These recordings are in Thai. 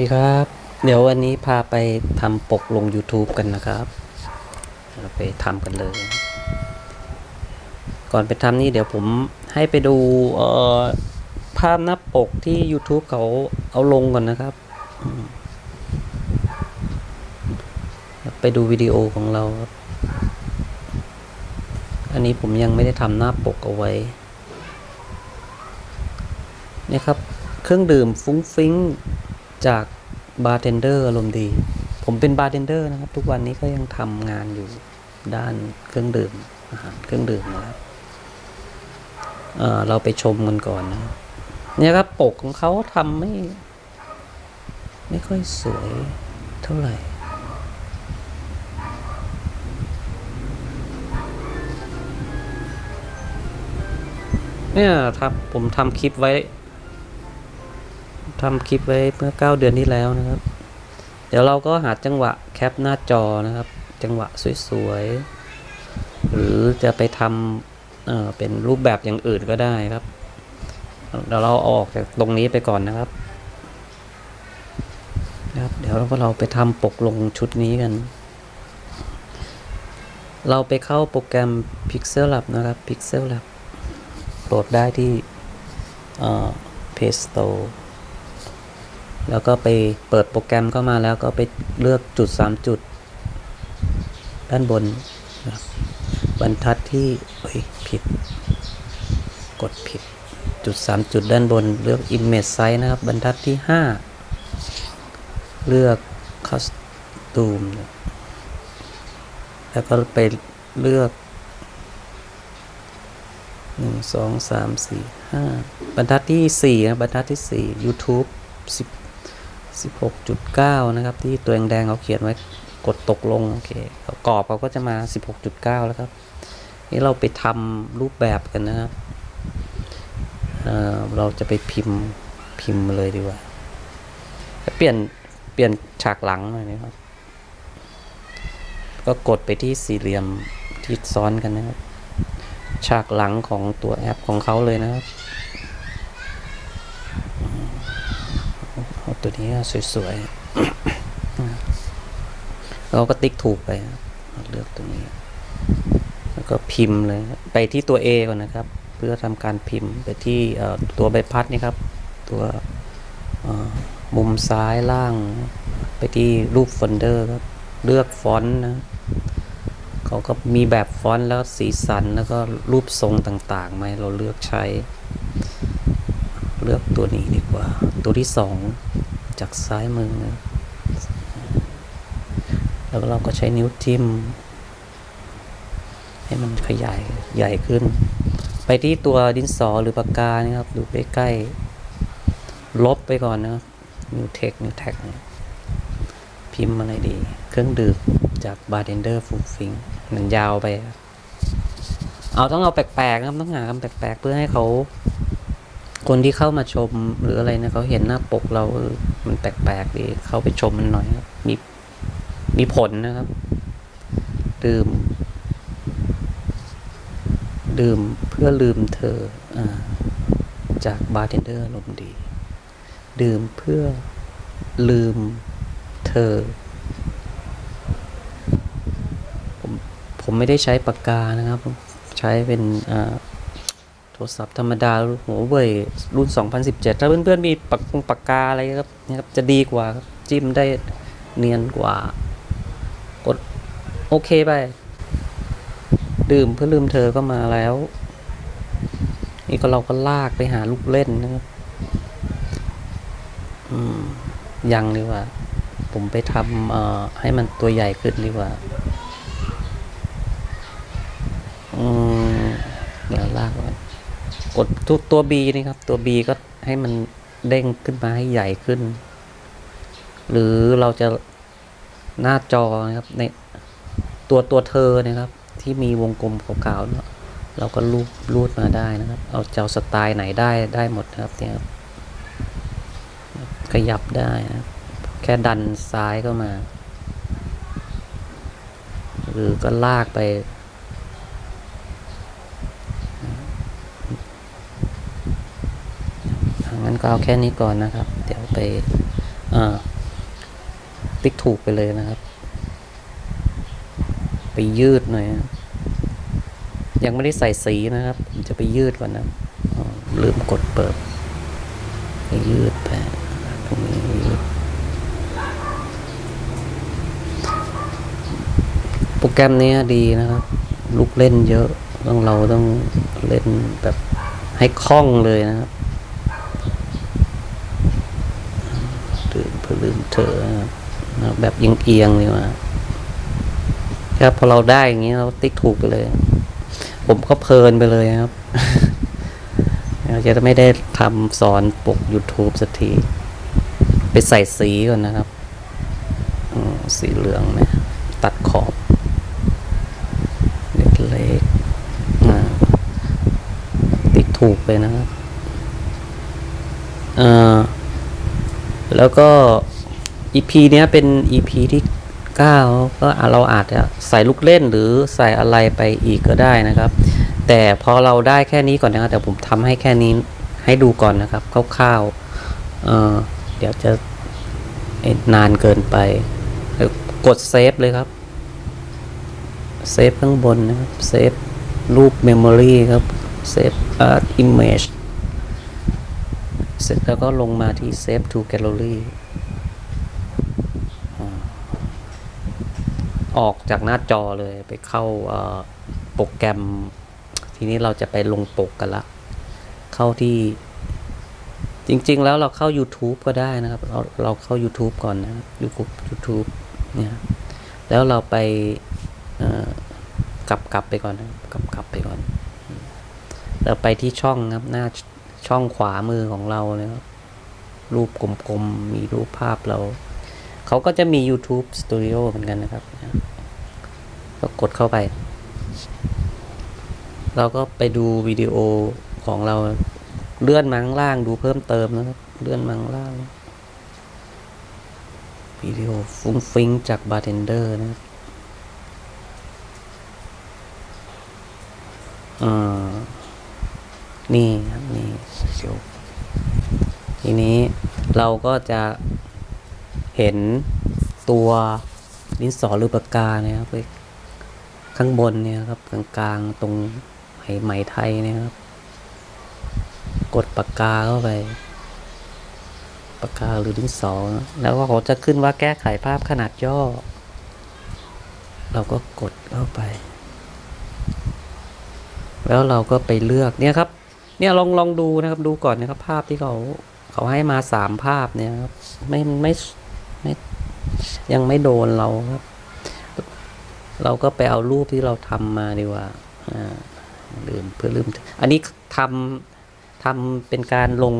ดีครับ เดี๋ยววันนี้พาไปทำปกลง YouTube กันนะครับเราไปทำกันเลย ก่อนไปทำนี่เดี๋ยวผมให้ไปดูภาพหน้าปกที่ YouTube เขาเอาลงก่อนนะครับ ไปดูวิดีโอของเราครับอันนี้ผมยังไม่ได้ทำหน้าปกเอาไว้นี่ครับ เครื่องดื่มฟุ้งฟิ้ง จากบาร์เทนเดอร์อารมณ์ดี ผมเป็นบาร์เทนเดอร์นะครับ ทุกวันนี้ก็ยังทำงานอยู่ด้านเครื่องดื่มอาหารเครื่องดื่มนะครับเเราไปชมกันก่อนนะ เนี่ยครับปกของเขาทำไม่ ไม่ค่อยสวยเท่าไหร่ เนี่ยครับผมทำคลิปไว้ ทำคลิปไว้เมื่อ 9 เดือนที่แล้วนะครับ เดี๋ยวเราก็หาจังหวะแคปหน้าจอนะครับ จังหวะสวยๆ หรือจะไปทำเเป็นรูปแบบอย่างอื่นก็ได้ครับเดี๋ยวเราเอาออกจากตรงนี้ไปก่อนนะครับนะครับ เดี๋ยวเราก็เราไปทำปกลงชุดนี้กัน เราไปเข้าโปรแกรม Pixel Lab นะครับ Pixel Lab โหลดได้ที่เอ่อ Play Store แล้วก็ไปเปิดโปรแกรมเข้ามาแล้วก็ไปเลือกจุด 3 จุด ด้านบนนะบรรทัดที่เอ้ยผิด กดผิดจุด 3 จุดด้านบน เลือก Image Size นะครับ บรรทัดที่ 5 เลือก Costume แล้วก็ไปเลือกหนึ่งสองสามสี่ห้าบรรทัดที่สี่นะบรรทัดที่สี่ YouTube สิ บสิบหกจุดเก้านะครับ ที่ตัวแดงๆเขาเขียนไว้กดตกลงโอเคกรอบเขาก็จะมาสิบหกจุดเก้าแล้วครับ นี่เราไปทำรูปแบบกันนะครับเเราจะไปพิมพ์พิมพ์เลยดีกว่า เปลี่ยนเปลี่ยนฉากหลังหน่อยนะครับ ก็กดไปที่สี่เหลี่ยมที่ซ้อนกันนะครับ ฉากหลังของตัวแอปของเขาเลยนะครับเอา ตัวนี้สวยๆเราก็ติ๊กถูกไปเลือกตัวนี้ แล้วก็พิมพ์เลย ไปที่ตัว A ก่อนนะครับ เพื่อทำการพิมพ์ไปที่ตัวใบพัดนี่ครับ ตัวมุมซ้ายล่าง ไปที่รูปโฟลเดอร์ครับ เลือกฟอนต์นะเขาก็มีแบบฟอนต์แล้วสีสันแล้วก็รูปทรงต่างๆไหมเราเลือกใช้ เลือกตัวนี้ดีกว่า ตัวที่สอง จากซ้ายมือ แล้วเราก็ใช้นิ้วจิ้ม ให้มันขยายใหญ่ขึ้น ไปที่ตัวดินสอหรือปากกานี่ครับ ดูใกล้ๆลบไปก่อนนะครับนิวเทคนิวแท็กพิมพ์อะไรดี เครื่องดื่มจากบาร์เทนเดอร์ฟูฟิงมันยาวไป เอาต้องเอาแปลกๆนะครับต้องหาคำแปลกๆ เพื่อให้เขา คนที่เข้ามาชมหรืออะไรนะเขาเห็นหน้าปกเรามันแปลกๆดีเขาไปชมมันหน่อยครับมีมีผลนะครับดื่ม ดื่มเพื่อลืมเธออจากบาร์เทนเดอร์ลมดี ดื่มเพื่อลืมเธอ ผมผมไม่ได้ใช้ปากกานะครับ ใช้เป็นอ่า ทรศัพท์ธรรมดาหัวเว่ยรุ่น 2017 ถ้าเพื่อนๆมีปากกงปากกาอะไรครับนี่ครับจะดีกว่าครับจิ้มได้เนียนกว่า กดโอเคไป ดื่มเพื่อลืมเธอก็มาแล้ว นี่ก็เราก็ลากไปหาลูกเล่นนะครับอืมยังดีกว่า ผมไปทำเอ่อให้มันตัวใหญ่ขึ้นดีกว่าอืมเดี๋ยวลาก กดตัวตัว B นี่ครับ ตัว B ก็ให้มันเด้งขึ้นมาให้ใหญ่ขึ้น หรือเราจะหน้าจอนะครับในตัวตัวเธอนะครับ ที่มีวงกลมขาวๆเนาะเราก็รูปรูดมาได้นะครับ เอาเจ้าสไตล์ไหนได้ได้หมดนะครับเนี่ยขยับได้นะคแค่ดันซ้ายเข้ามา หรือก็ลากไป งั้น ก็เอาแค่นี้ก่อนนะครับ เดี๋ยวไปติ๊กถูกไปเลยนะครับ ไปยืดหน่อย ยังไม่ได้ใส่สีนะครับผมจะไปยืดก่อนนะลืมกดเปิดไปยืดไปตรงนี้ยืดโปรแกรมนี้ดีนะครับ ลูกเล่นเยอะต้องเราต้องเล่นแบบให้คล่องเลยนะครับ ลืมเพื่อลืมเธอะครับนะแบบเอียงๆเลยว่าครับพอเราได้อย่างนี้เราติ๊กถูกไปเลย ผมก็เพลินไปเลยครับเราจะไม่ได้ทำสอนปก YouTube สักที ไปใส่สีก่อนนะครับ สีเหลืองนะ ตัดขอบ เล็กๆติ๊กถูกไปนะครับแล้วก็ EP เนี้ยเป็น EP ที่ 9 ก็เราอาจจะใส่ลูกเล่นหรือใส่อะไรไปอีกก็ได้นะครับ แต่พอเราได้แค่นี้ก่อนนะครับแต่ผมทำให้แค่นี้ให้ดูก่อนนะครับคร่าวๆเออเดี๋ยวจะนานเกินไป กดเซฟเลยครับเซฟข้างบนนะครับเซฟรูปเมมโมรีครับเซฟอาร์ตอิมเมจเสร็จแล้วก็ลงมาที่ Save to Gallery อ่ ออกจากหน้าจอเลยไปเข้าโปรแกรม ทีนี้เราจะไปลงปกกันละ เข้าที่ จริง ๆ แล้วเราเข้า YouTube ก็ได้นะครับ เราเราเข้า YouTube ก่อนนะครับ YouTube YouTube เนี่ยแล้วเราไปกลับกลับไปก่อนนะกลับกลับไปก่อน เราไปที่ช่องครับหน้าช่องขวามือของเราเลยครับรูปกลมๆมีรูปภาพเรา เขาก็จะมี YouTube Studio เหมือนกันนะครับ ก็กดเข้าไป เราก็ไปดูวิดีโอของเราเลื่อนมาข้างล่างดูเพิ่มเติมนะครับเลื่อนมาข้างล่างวิดีโอฟุ้งฟิ้งจากบาร์เทนเดอร์นะอ่านี่ครับนี่เดี๋ยวทีนี้เราก็จะ เห็นตัวดินสอหรือปากกาเนี่ยครับไปข้างบนเนี่ยครับกลางๆตรงไหมไหมไทยเนี่ยครับ กดปากกาเข้าไปปากกาหรือดินสอแล้วก็เขาจะขึ้นว่าแก้ไขภาพขนาดย่อ เราก็กดเข้าไป แล้วเราก็ไปเลือกเนี่ยครับ เนี่ยลองลองดูนะครับดูก่อนนะครับภาพที่เขาเขาให้มาสามภาพเนี่ยครับไม่ไม่ไม่ ยังไม่โดนเราครับ เราก็ไปเอารูปที่เราทำมาดีกว่าอ่าลืมเพื่อลืม อันนี้ทำทำเป็นการลง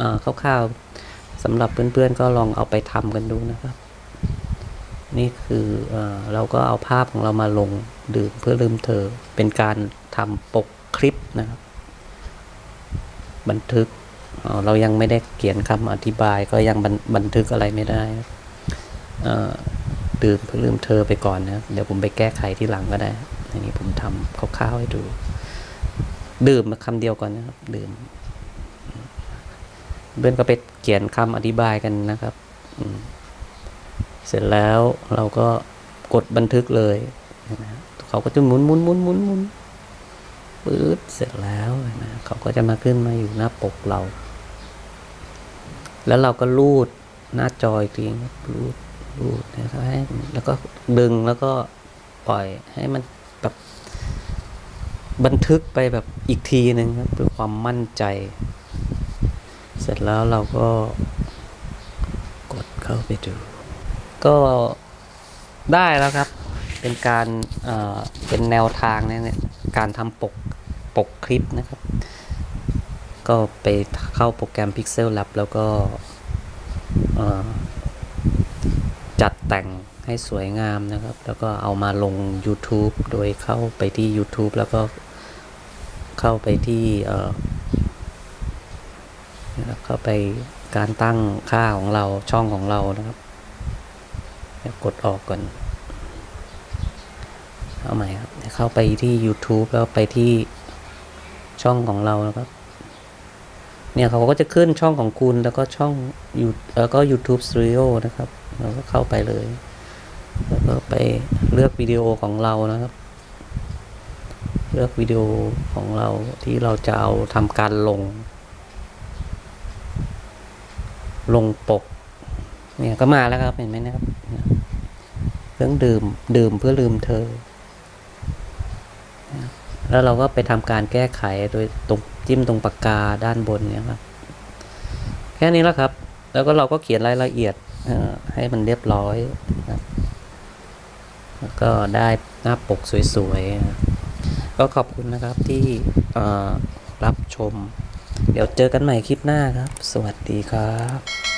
อ่อคร่าวๆสำหรับเพื่อนๆ ก็ลองเอาไปทำกันดูนะครับ นี่คือเอเราก็เอาภาพของเรามาลงดื่มเพื่อลืมเธอ เป็นการทำปกคลิปนะครับ บันทึก เรายังไม่ได้เขียนคำอธิบายก็ยังบันบันทึกอะไรไม่ได้ ดื่มเพื่อลืมเธอไปก่อนนะเดี๋ยวผมไปแก้ไขที่หลังก็ได้อันนี้ผมทำคร่าวๆให้ดู ดื่มมาคำเดียวก่อนนะครับ ดื่มเพื่อนก็ไปเขียนคำอธิบายกันนะครับเสร็จแล้วเราก็กดบันทึกเลยนะเขาก็จะหมุนหมุนหมุนหมุนหมุนปื๊ดเสร็จแล้วนะเขาก็จะมาขึ้นมาอยู่หน้าปกเรา แล้วเราก็ลูดหน้าจออีกทีลูด ดนะครับให้แล้วก็ดึงแล้วก็ปล่อยให้มันแบบบันทึกไปแบบอีกทีหนึ่งครับเพื่อความมั่นใจ เสร็จแล้วเราก็กดเข้าไปดู ก็ได้แล้วครับ เป็นการเอ่อเป็นแนวทางเนี่ยเนี่ยการทำปกปกคลิปนะครับ ก็ไปเข้าโปรแกรม Pixel Lab แล้วก็เอ่อ จัดแต่งให้สวยงามนะครับ แล้วก็เอามาลง YouTube โดยเข้าไปที่ YouTube แล้วก็เข้าไปที่เอ่อเข้าไปการตั้งค่าของเราช่องของเรานะครับกดออกก่อนเอาใหม่ครับเข้าไปที่ YouTube แล้วไปที่ช่องของเรานะครับ เนี่ยเขาก็จะขึ้นช่องของคุณแล้วก็ช่องยูแล้วก็ YouTube Studio นะครับ เราก็เข้าไปเลย แล้วก็ไปเลือกวิดีโอของเรานะครับ เลือกวิดีโอของเราที่เราจะเอาทำการลง ลงปก เนี่ยก็มาแล้วครับเห็นไหมนะครับเรื่องดื่มดื่มเพื่อลืมเธอ แล้วเราก็ไปทำการแก้ไขโดยตรงจิ้มตรงปากกาด้านบนเนี่ยครับ แค่นี้แล้วครับ แล้วก็เราก็เขียนรายละเอียด ให้มันเรียบร้อยนะครับแล้วก็ได้หน้าปกสวยๆนะก็ขอบคุณนะครับที่รับชม เดี๋ยวเจอกันใหม่คลิปหน้าครับ สวัสดีครับ